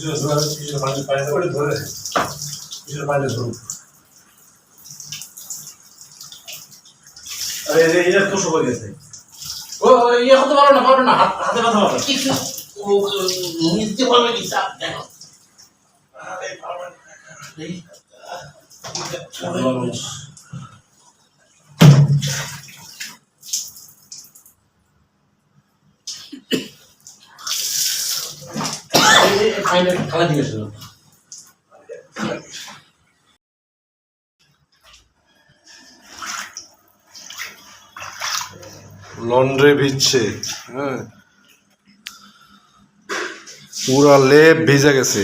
ধরে পানি ধরুন আরে এটা তো সবাই গেছে ও ও, ইয়ে হতে পারো না পারবে না হাত হাতে ব্যথা পাবে কিছু নিতে পারবে কি চাপ দেখো ফাইনাল খেলা গেছিল লন্ড্রে ভিজছে হ্যাঁ পুরা লেপ ভিজে গেছে।